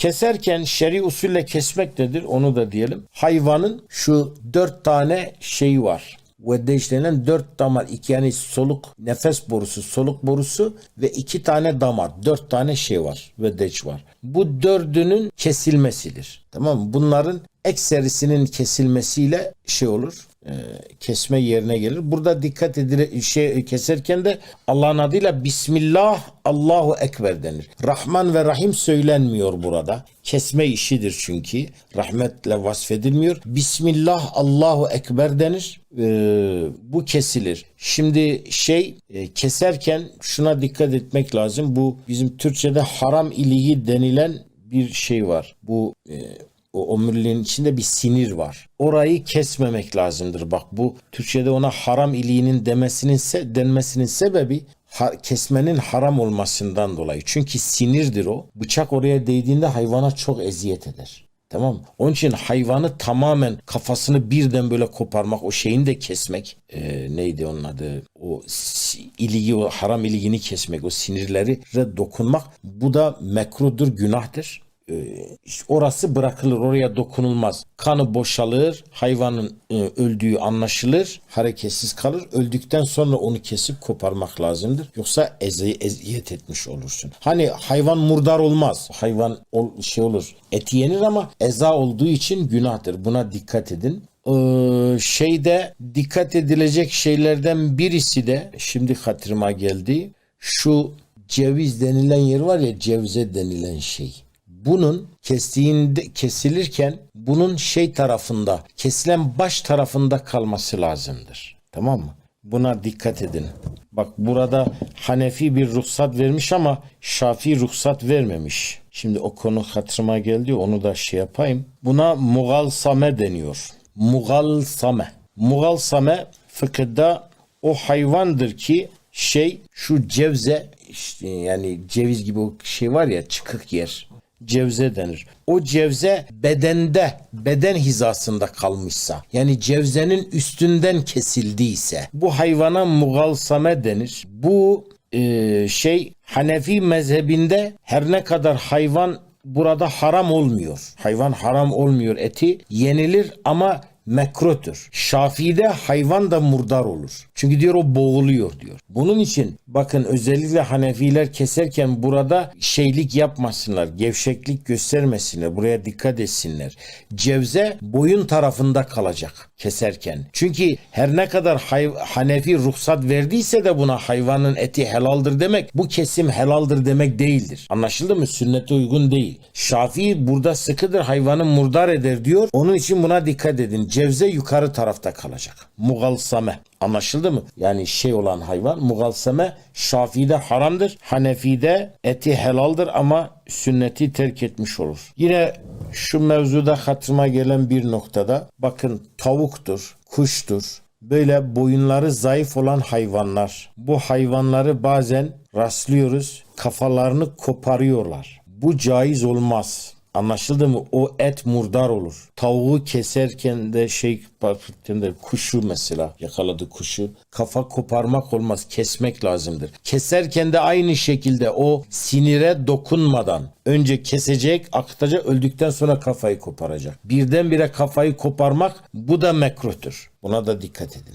Keserken şer'i usulle kesmek nedir? Onu da diyelim. Hayvanın şu dört tane şeyi var. Veddeş denilen dört damar, iki yani soluk, nefes borusu, soluk borusu ve iki tane damar, dört tane şey var, veddeç var. Bu dördünün kesilmesidir. Tamam mı? Bunların ekserisinin kesilmesiyle şey olur, e, kesme yerine gelir. Burada dikkat edile şey keserken de Allah'ın adıyla Bismillah Allahu Ekber denir. Rahman ve Rahim söylenmiyor burada. Kesme işidir çünkü. Rahmetle vasfedilmiyor. Bismillah Allahu Ekber denir. E, bu kesilir. Şimdi şey e, keserken şuna dikkat etmek lazım. Bu bizim Türkçe'de haram iliği denilen bir şey var. Bu e, o omuriliğin içinde bir sinir var. Orayı kesmemek lazımdır. Bak bu Türkçe'de ona haram iliğinin demesinin se denmesinin sebebi ha- kesmenin haram olmasından dolayı. Çünkü sinirdir o. Bıçak oraya değdiğinde hayvana çok eziyet eder. Tamam mı? Onun için hayvanı tamamen kafasını birden böyle koparmak, o şeyini de kesmek. Ee, neydi onun adı? O iliği, o haram iliğini kesmek, o sinirleri dokunmak. Bu da mekruhdur, günahtır. Ee, orası bırakılır, oraya dokunulmaz. Kanı boşalır, hayvanın e, öldüğü anlaşılır, hareketsiz kalır. Öldükten sonra onu kesip koparmak lazımdır. Yoksa ezi, eziyet etmiş olursun. Hani hayvan murdar olmaz. Hayvan ol, şey olur, eti yenir ama eza olduğu için günahtır. Buna dikkat edin. Ee, şeyde dikkat edilecek şeylerden birisi de şimdi hatırıma geldi. Şu ceviz denilen yer var ya cevize denilen şey bunun kestiğinde kesilirken bunun şey tarafında kesilen baş tarafında kalması lazımdır. Tamam mı? Buna dikkat edin. Bak burada Hanefi bir ruhsat vermiş ama Şafii ruhsat vermemiş. Şimdi o konu hatırıma geldi onu da şey yapayım. Buna mugalsame deniyor. Mugalsame. Mugalsame fıkıhda o hayvandır ki şey şu cevze işte yani ceviz gibi o şey var ya çıkık yer cevze denir. O cevze bedende, beden hizasında kalmışsa, yani cevzenin üstünden kesildiyse, bu hayvana mugalsame denir. Bu e, şey Hanefi mezhebinde her ne kadar hayvan burada haram olmuyor. Hayvan haram olmuyor eti yenilir ama mekruhtur. Şafii'de hayvan da murdar olur. Çünkü diyor o boğuluyor diyor. Bunun için bakın özellikle Hanefiler keserken burada şeylik yapmasınlar. Gevşeklik göstermesinler. Buraya dikkat etsinler. Cevze boyun tarafında kalacak keserken. Çünkü her ne kadar Hanefi ruhsat verdiyse de buna hayvanın eti helaldir demek bu kesim helaldir demek değildir. Anlaşıldı mı? Sünnete uygun değil. Şafii burada sıkıdır hayvanı murdar eder diyor. Onun için buna dikkat edin. Cevze yukarı tarafta kalacak. Mugalsame. Anlaşıldı mı? Yani şey olan hayvan mugalsame Şafii'de haramdır. Hanefi'de eti helaldir ama sünneti terk etmiş olur. Yine şu mevzuda hatırıma gelen bir noktada bakın tavuktur, kuştur, böyle boyunları zayıf olan hayvanlar. Bu hayvanları bazen rastlıyoruz kafalarını koparıyorlar. Bu caiz olmaz. Anlaşıldı mı? O et murdar olur. Tavuğu keserken de şey de kuşu mesela yakaladı kuşu. Kafa koparmak olmaz. Kesmek lazımdır. Keserken de aynı şekilde o sinire dokunmadan önce kesecek, akıtacak, öldükten sonra kafayı koparacak. Birdenbire kafayı koparmak bu da mekruhtur. Buna da dikkat edin.